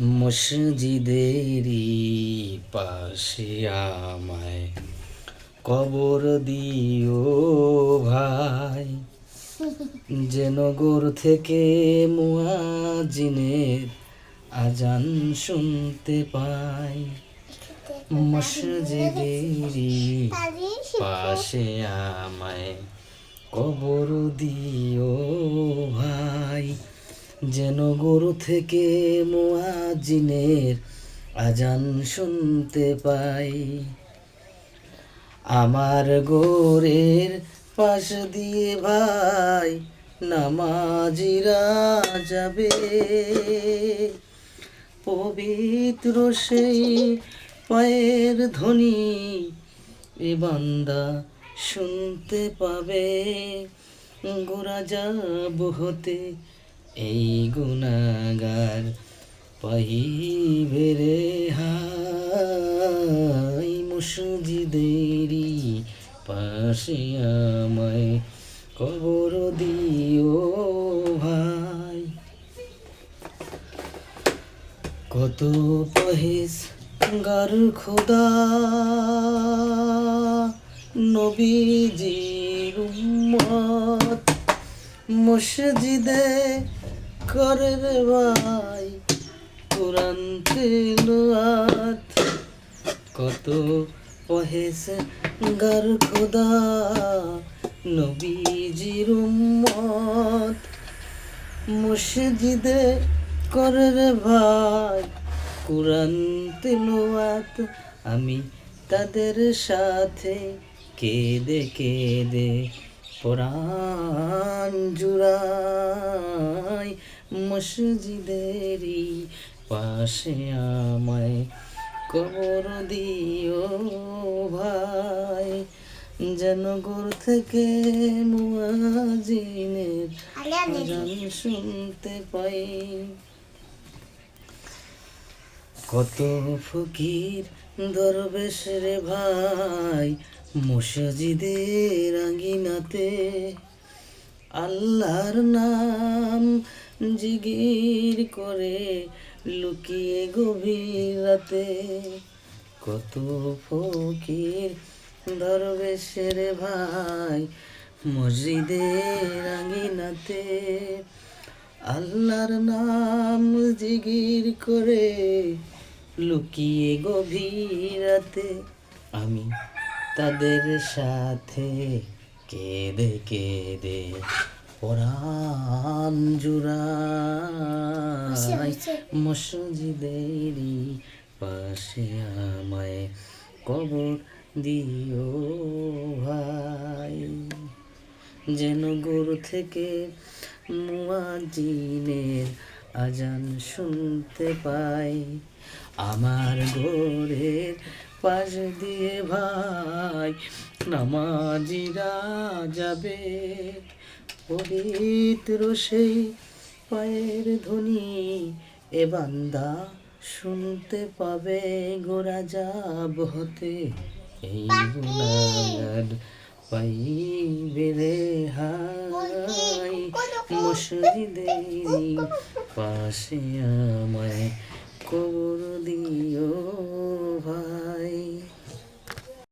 মসজিদেরই পাশে আমায় কবর দিও ভাই। যেন গোর থেকে মুয়াজিনের আজান শুনতে পাই। মসজিদেরই পাশে আমায় কবর দিও ভাই। যেন গরু থেকে মুয়াজিনের আজান শুনতে পাই। আমার গোরের পাশ দিয়ে ভাই নামাজিরা যাবে পবিত্র সেই পায়ের ধ্বনি এ বান্দা শুনতে পাবে। গোরা যাব হতে এই গুণাগার পাইবে রে হাই মসজিদেরই পাশে আমায় কবর দিও ভাই। কত পহেস গার খোদা নবীজির উম্মত মসজিদে করে রে ভাই কোরআন তেলাওয়াত কত পহেস গার খোদা, নবীজির উম্মত। মসজিদে করে রে ভাই কোরআন তেলাওয়াত আমি তাদের সাথে কেঁদে কেঁদে পরাণ মসজিদেরই পাশে আমায় কবর দিও ভাই। যেন গোর থেকে মুয়াজিনের শুনতে পাই। কত ফকির দরবেশ রে ভাই মসজিদের আঙ্গিনাতে আল্লাহর নাম জিগির করে লুকিয়ে গভীর রাতে। কত ফকির দরবেশের ভাই মসজিদের আঙ্গিনাতে আল্লাহর নাম জিগির করে লুকিয়ে গভীরাতে আমি তাদের সাথে কেঁদে কেঁদে পরাণ জুড়াই মসজিদেরই পাশে আমায় কবর দিও ভাই। যেন গরু থেকে মুয়াজিনের আজান শুনতে পাই আমার গোরের পাশ দিয়ে ভাই নামাজিরা যাবে পবিত্র সেই পায়ের ধ্বনি, এ বান্দা শুনতে পাবে গোরা যাব হতে এই গুণাগার পাইবে রে হাই মসজিদেরই পাশে আমায় কবর দিও ভাই।